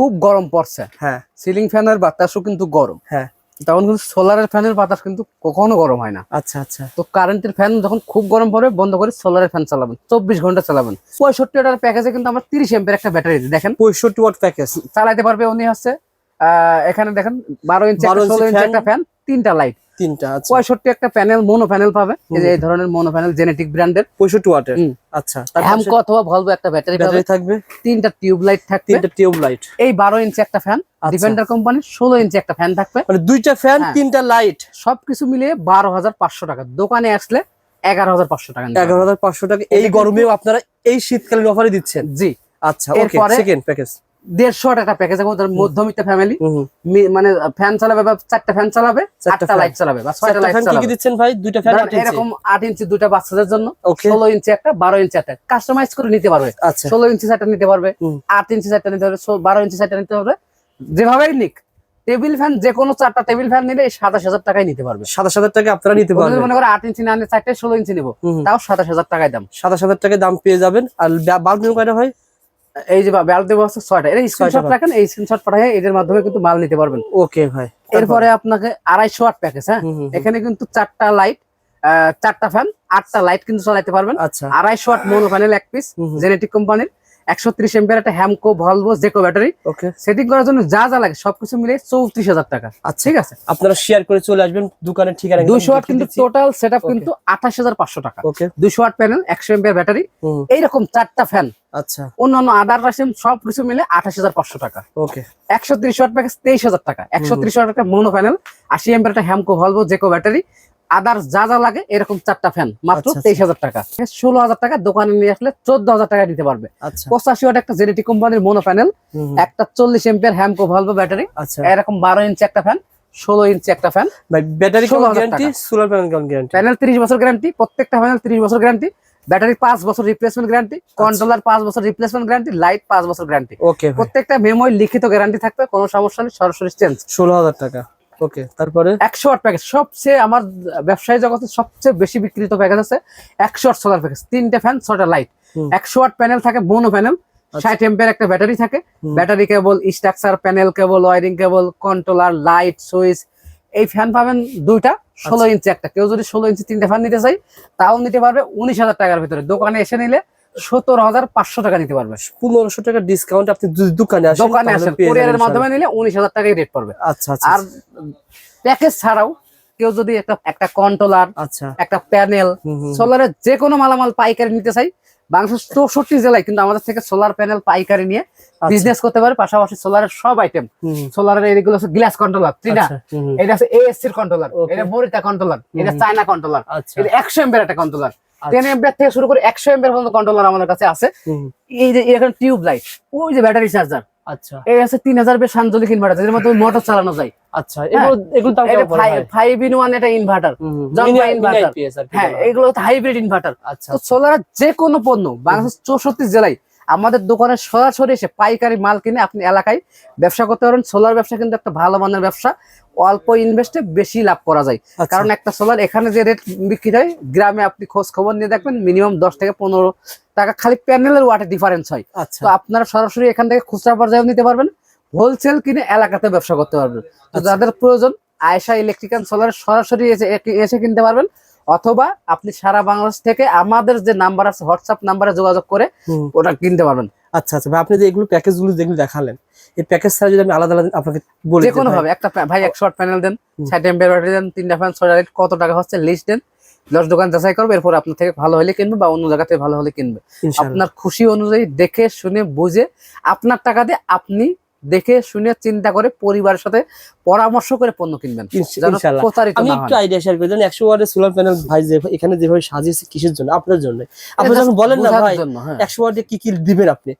খুব গরম পড়ছে। হ্যাঁ। সিলিং ফ্যানের বাতাসও কিন্তু গরম। হ্যাঁ। তখন কিন্তু সোলারের ফ্যানের বাতাস কিন্তু কখনো গরম হয় না। আচ্ছা আচ্ছা। তো কারেন্টের ফ্যান যখন খুব গরম পড়বে বন্ধ করে সোলারের ফ্যান চালাবেন। চব্বিশ ঘণ্টা চালাবেন। পঁয়ষট্টি ওয়াটার প্যাকেজে কিন্তু আমার তিরিশ এম্পের একটা ব্যাটারি দেখেন। পঁয়ষট্টি ওয়াট প্যাকেজ চালাতে পারবে উনি হচ্ছে আহ, এখানে দেখেন বারো ইঞ্চি ষোলো ইঞ্চি একটা ফ্যান তিনটা লাইট তিনটা আচ্ছা পঁয়ষট্টি একটা প্যানেল মোনো প্যানেল পাবে। এই যে এই ধরনের মোনো প্যানেল জেনেটিক ব্র্যান্ডের পঁয়ষট্টি ওয়াটের। হুম। আচ্ছা হ্যামকো অথবা ভলভো একটা ব্যাটারি ব্যাটারি থাকবে? তিনটা টিউব লাইট থাকবে। তিনটা টিউব লাইট এই বারো ইঞ্চি একটা ফ্যান আচ্ছা। ডিফেন্ডার কোম্পানির ষোলো ইঞ্চি একটা ফ্যান থাকবে। মানে দুইটা ফ্যান। তিনটা লাইট সবকিছু মিলিয়ে বারো হাজার পাঁচশো টাকা। দোকানে আসলে এগারো হাজার পাঁচশো টাকা এগারো হাজার পাঁচশো টাকা। এই গরমেও আপনারা এই শীতকালীন অফারে দিচ্ছেন। জি। আচ্ছা ওকে এরপরে- সেকেন্ড প্যাকেজ দেড়শো টাকা প্যাকেজ ফ্যামিলি মানে ফ্যান চালাবে বা চারটা ফ্যান চালাবে চারটা লাইট চালাবে বা ছয়টা লাইট চালাবে। দিচ্ছেন ভাই? দুইটা ফ্যান এরকম আট ইঞ্চি দুটা বাচ্চাদের জন্য ষোলো ইঞ্চি একটা বারো ইঞ্চি একটা। কাস্টমাইজ করে নিতে পারবে। আচ্ছা। ষোলো ইঞ্চি চারটা নিতে পারবে আট ইঞ্চি চারটা নিতে পারবে বারো ইঞ্চি চারটা নিতে পারবে। যেভাবেই নিক টেবিল ফ্যান যে কোনো চারটা টেবিল ফ্যান নিলে সাতাশ হাজার টাকায় নিতে পারবে। সাতাশ হাজার টাকা আপনারা নিতে পারবেন। মনে করে আট ইঞ্চি না নিলে চারটে ষোলো ইঞ্চি নিবো। তাও সাতাশ হাজার টাকায় দাম। সাতাশ হাজার টাকায় দাম পেয়ে যাবেন। আর বাল্ব ভাই? এই যে ব্যাল দেবো হচ্ছে ছয়টা এই স্ক্রিনশট। রাখেন এই স্ক্রিনশট পাঠায় এদের মাধ্যমে কিন্তু মাল নিতে পারবেন। ওকে ভাই এরপরে আপনাকে আড়াইশো আট প্যাকেজ হ্যাঁ। এখানে কিন্তু চারটা লাইট চারটা ফ্যান আটটা লাইট কিন্তু চালাতে পারবেন। আচ্ছা। আড়াইশো আট মোনো প্যানেল এক পিস। জেনেটিক কোম্পানির একশো ত্রিশ এম্পের একটা হ্যামকো ভলভো জেকো ব্যাটারি ওকে সেটিং করার জন্য যা যা লাগে সবকিছু মিলে চৌত্রিশ হাজার টাকা। আচ্ছা। ঠিক আছে? আপনারা শেয়ার করে চলে আসবেন দোকানের ঠিকানা দুইশো আট কিন্তু টোটাল সেট কিন্তু আঠাশ হাজার পাঁচশো টাকা। ওকে দুইশো আট প্যানেল একশো এম্পের ব্যাটারি এইরকম চারটা ফ্যান আচ্ছা। অন্যান্য আদার রাশিম সবকিছু মিলে আঠাশ হাজার পাঁচশো টাকা। ওকে। একশো ত্রিশ ওয়াট প্যাকেজ তেইশ হাজার টাকা। একশো ত্রিশ ওয়াট একটা মোনো প্যানেল আশি এম্পের একটা হ্যামকো ভলভো জেকো ব্যাটারি। আদার যা যা লাগে এরকম চারটা ফ্যান মাত্র আচ্ছা, আচ্ছা। তেইশ হাজার টাকা। ষোলো হাজার টাকা দোকানে নিয়ে আসলে চোদ্দ হাজার টাকা নিতে পারবে। আচ্ছা। পঁচাশি ওয়াট একটা কোম্পানির মোনো প্যানেল। একটা চল্লিশ এম্পিয়ার হ্যামকো ভলভো ব্যাটারি এরকম বারো ইঞ্চি একটা ফ্যান ষোলো ইঞ্চি একটা fan battery 16,000 guarantee solar panel guarantee panel তিরিশ বছর গ্যারান্টি প্রত্যেকটা প্যানেল তিরিশ বছর গ্যারান্টি ব্যাটারি পাঁচ বছর রিপ্লেসমেন্ট গ্যারান্টি কন্ট্রোলার পাঁচ বছর রিপ্লেসমেন্ট গ্যারান্টি লাইট পাঁচ বছর গ্যারান্টি ওকে প্রত্যেকটা মেমোয় লিখিত গ্যারান্টি থাকবে কোনো সমস্যা নেই সরাসরি চেঞ্জ ষোলো হাজার টাকা। ওকে তারপরে? একশো ওয়াট প্যাকেজ সবচেয়ে আমার ব্যবসায়ী জগতে সবচেয়ে বেশি বিক্রিত প্যাকেজ আছে একশো ওয়াট সোলার প্যাকেজ তিনটে ফ্যান ছটা লাইট একশো ওয়াট প্যানেল থাকে মোনো প্যানেল ষাট এম্পের একটা ব্যাটারি থাকে। Battery cable structure panel cable wiring cable controller light switch এই ফ্যান পাবেন দুইটা। ষোলো ইঞ্চি একটা। কেউ যদি ষোলো ইঞ্চি তিনটে ফ্যান নিতে চাই তাও নিতে পারবে উনিশ হাজার টাকার ভিতরে। দোকানে এসে নিলে হাজার পাঁচশো টাকা নিতে পারবে। পনেরোশো টাকা ডিসকাউন্ট আপনি দোকানে দোকানে আসেন কোরিয়ারের মাধ্যমে নিলে উনিশ হাজার টাকাই রেট পড়বে। আচ্ছা আচ্ছা আর প্যাকেজ ছাড়াও কেউ যদি একটা একটা কন্ট্রোলার আচ্ছা। একটা প্যানেল। সোলারের যে কোনো মালামাল পাইকারি নিতে চাই বাংলাদেশের চৌষট্টি জেলায় কিন্তু আমাদের থেকে সোলার প্যানেল পাইকারি নিয়ে আচ্ছা। বিজনেস করতে পারে। পাশাপাশি সোলারের সব আইটেম। সোলারের এগুলো হচ্ছে গ্লাস কন্ট্রোলার আচ্ছা, হুম। এটা আছে এএসসির কন্ট্রোলার এটা মরিতা কন্ট্রোলার এটা চায়না কন্ট্রোলার আচ্ছা। এটা একশো এম্পের একটা কন্ট্রোলার আচ্ছা। টেন এম্পের থেকে শুরু করে একশো এম্পের পর্যন্ত কন্ট্রোলার আমাদের কাছে আছে। এই যে এখানে টিউব লাইট ওই যে ব্যাটারি চার্জার আচ্ছা। এই আছে তিন হাজার বেশ সানজলিক ইনভার্টার এর মাধ্যমে মোটর চালানো যায়। আচ্ছা এগুলো দাম কেমন পড়ে? ইন এটা ইনভার্টার হ্যাঁ হয়। হাইব্রিড ইনভার্টার আচ্ছা তো যে কোনো পণ্য বাংলাদেশ জেলায় আমাদের দোকানে সরাসরি এসে পাইকারি মাল কিনে আপনি এলাকায় ব্যবসা করতে পারেন। সোলার ব্যবসা কিন্তু একটা ভালো মানের ব্যবসা। অল্প ইনভেস্টে বেশি লাভ করা যায়। আচ্ছা। কারণ একটা সোলার এখানে যে রেট বিক্রি হয় গ্রামে আপনি খোঁজ খবর নিয়ে দেখবেন মিনিমাম দশ থেকে পনেরো টাকা। খালি প্যানেলের ওয়াটে ডিফারেন্স হয়। আচ্ছা। তো আপনারা সরাসরি এখান থেকে খুচরা পর্যায়ে নিতে পারবেন। হোলসেল কিনে এলাকাতে ব্যবসা করতে পারবেন। তো আচ্ছা। যাদের প্রয়োজন আয়সা ইলেকট্রিক্যাল সোলার সরাসরি এসে এসে কিনতে পারবেন। অথবা আপনি সারা বাংলাদেশ থেকে আমাদের যে নাম্বার আছে হোয়াটসঅ্যাপ নাম্বারে যোগাযোগ করে ওটা কিনতে পারবেন। আচ্ছা আচ্ছা। ভাই আপনি যে এগুলো প্যাকেজগুলো যেগুলো দেখালেন এই প্যাকেজ ছাড়া যদি আমি আলাদা আলাদা আপনাকে বলি যে কোনো ভাবে একটা ভাই এক শর্ট প্যানেল দেন। ষাট এম্পের ব্যাটারি দেন তিনটা ফ্যান ছয়টা light, কত টাকা হচ্ছে লিস্ট দেন দশ দোকান যাচাই করবে এরপর আপনার থেকে ভালো হলে কিনবে বা অন্য জায়গা থেকে ভালো হলে কিনবে। আপনার খুশি অনুযায়ী দেখে শুনে বুঝে আপনার টাকা দিয়ে আপনি দেখে শুনে চিন্তা করে পরিবারের সাথে পরামর্শ করে পণ্য কিনবেন। আমি একটু আইডিয়া শেয়ার করে। একশো ওয়ার্ডের সোলার প্যানেল ভাই যে এখানে যেভাবে সাজিয়েছে কিসের জন্য? আপনার জন্য। আপনি যখন বলেন না ভাই হ্যাঁ। একশো ওয়ার্ডে কি কি দিবেন আপনি?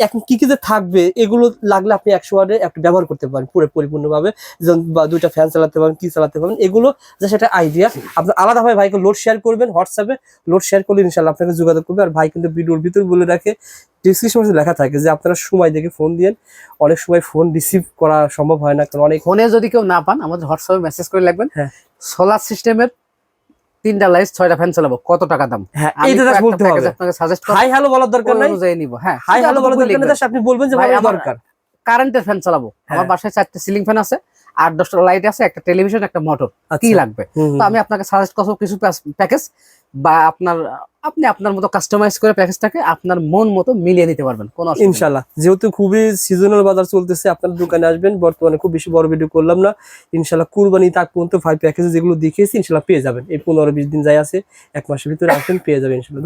এখন কি কি যে থাকবে এগুলো লাগলে আপনি একশো ওয়ার্ডে একটা ব্যবহার করতে পারেন পুরো পরিপূর্ণভাবে। যেমন বা দুইটা ফ্যান চালাতে পারেন কি চালাতে পারেন এগুলো যে সেটা আইডিয়া আপনি আলাদাভাবে ভাইকে লোড শেয়ার করবেন হোয়াটসঅ্যাপে লোড শেয়ার করলে ইনশাল্লাহ আপনাকে যোগাযোগ করবে। আর ভাই কিন্তু ভিডিওর ভিতর বলে রাখে ডিসক্রিপশন লেখা থাকে যে আপনারা সময় দেখে ফোন দিয়েন। অনেক সময় ফোন রিসিভ করা সম্ভব হয় না কারণ অনেক ফোনে যদি কেউ না পান আমাদের হোয়াটসঅ্যাপে মেসেজ করে লাগবেন হ্যাঁ। সোলার সিস্টেমের তিনটা লাইট ছয়টা ফ্যান চালাবো। কত টাকা দাম? হ্যাঁ এইটা কয়েকটা বলতে হবে। আপনাকে সাজেস্ট হাই হ্যালো বলার দরকার নাই। অনুযায়ী নিব। হ্যাঁ হাই হ্যালো বলার দরকার নেই আপনি বলবেন যে ভাই, আমার- দরকার। কারেন্টের ফ্যান চালাবো। আমার হ্যাঁ। বাসায় চারটে সিলিং ফ্যান আছে আট দশটা লাইট আছে একটা টেলিভিশন একটা মোটর কি আচ্ছা। লাগবে। তো আমি আপনাকে সাজেস্ট করব কিছু প্যাকেজ বা আপনার আপনি আপনার মতো কাস্টমাইজ করে প্যাকেজটাকে আপনার মন মতো মিলিয়ে নিতে পারবেন কোনো ইনশাল্লাহ যেহেতু খুবই সিজনাল বাজার চলতেছে আপনার দোকানে আসবেন বর্তমানে খুব বেশি বড় ভিডিও করলাম না। ইনশাল্লাহ কুরবানি তাক পর্যন্ত ফাইভ প্যাকেজ যেগুলো দেখিয়েছি ইনশাল্লাহ পেয়ে যাবেন। এই পনেরো বিশ দিন যাই আছে এক মাসের ভিতরে আসবেন পেয়ে যাবেন ইনশাল্লাহ